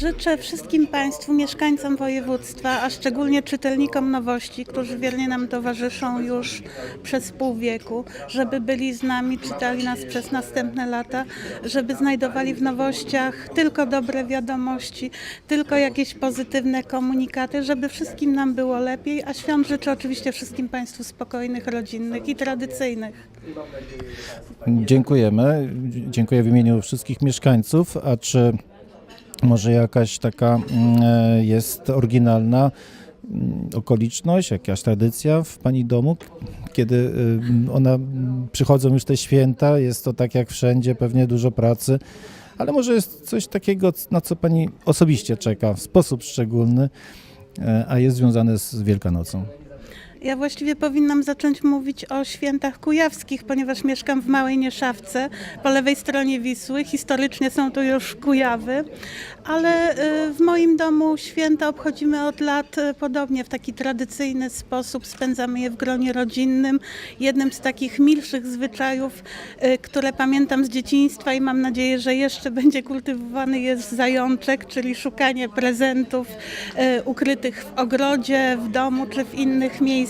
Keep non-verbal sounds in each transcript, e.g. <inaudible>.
Życzę wszystkim Państwu, mieszkańcom województwa, a szczególnie czytelnikom nowości, którzy wiernie nam towarzyszą już przez pół wieku, żeby byli z nami, czytali nas przez następne lata, żeby znajdowali w nowościach tylko dobre wiadomości, tylko jakieś pozytywne komunikaty, żeby wszystkim nam było lepiej, a świąt życzę oczywiście wszystkim Państwu spokojnych, rodzinnych i tradycyjnych. Dziękujemy. Dziękuję w imieniu wszystkich mieszkańców. A czy może jakaś taka mm, e, jest oryginalna mm, okoliczność, jakaś tradycja w Pani domu, kiedy y, ona mm, przychodzą już te święta, jest to tak jak wszędzie, pewnie dużo pracy, ale może jest coś takiego, na co Pani osobiście czeka w sposób szczególny, e, a jest związane z Wielkanocą. Ja właściwie powinnam zacząć mówić o świętach kujawskich, ponieważ mieszkam w Małej Nieszawce, po lewej stronie Wisły. Historycznie są to już Kujawy, ale y, w moim domu święta obchodzimy od lat y, podobnie, w taki tradycyjny sposób. Spędzamy je w gronie rodzinnym. Jednym z takich milszych zwyczajów, y, które pamiętam z dzieciństwa i mam nadzieję, że jeszcze będzie kultywowany jest zajączek, czyli szukanie prezentów ukrytych w ogrodzie, w domu czy w innych miejscach.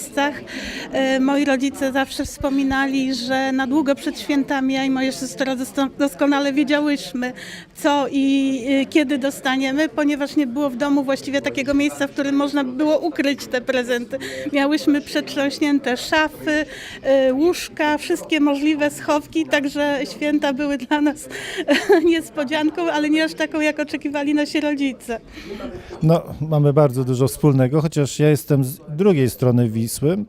E, Moi rodzice zawsze wspominali, że na długo przed świętami ja i moja siostra dosto- doskonale wiedziałyśmy, co i y, kiedy dostaniemy, ponieważ nie było w domu właściwie takiego miejsca, w którym można by było ukryć te prezenty. Miałyśmy przetrząśnięte szafy, y, łóżka, wszystkie możliwe schowki, także święta były dla nas <laughs> niespodzianką, ale nie aż taką, jak oczekiwali nasi rodzice. No, mamy bardzo dużo wspólnego, chociaż ja jestem z drugiej strony Wisły.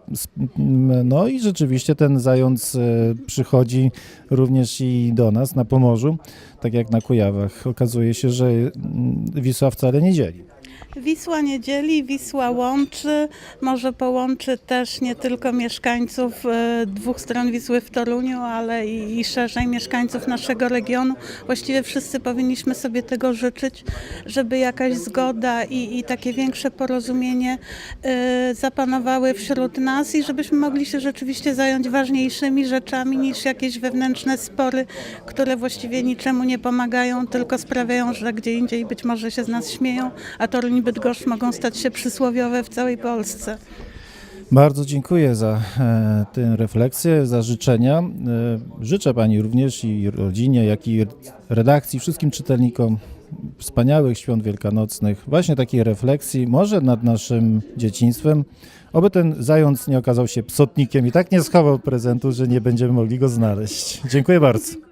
No i rzeczywiście ten zając e, przychodzi również i do nas na Pomorzu, tak jak na Kujawach. Okazuje się, że mm, Wisła wcale nie dzieli. Wisła nie dzieli, Wisła łączy, może połączy też nie tylko mieszkańców e, dwóch stron Wisły w Toruniu, ale i, i szerzej mieszkańców naszego regionu. Właściwie wszyscy powinniśmy sobie tego życzyć, żeby jakaś zgoda i, i takie większe porozumienie e, zapanowały wśród nas i żebyśmy mogli się rzeczywiście zająć ważniejszymi rzeczami niż jakieś wewnętrzne spory, które właściwie niczemu nie pomagają, tylko sprawiają, że gdzie indziej być może się z nas śmieją, a Toruń Bydgoszcz mogą stać się przysłowiowe w całej Polsce. Bardzo dziękuję za e, tę refleksję, za życzenia. E, życzę Pani również i rodzinie, jak i redakcji, wszystkim czytelnikom wspaniałych świąt wielkanocnych, właśnie takiej refleksji, może nad naszym dzieciństwem, oby ten zając nie okazał się psotnikiem i tak nie schował prezentu, że nie będziemy mogli go znaleźć. Dziękuję bardzo.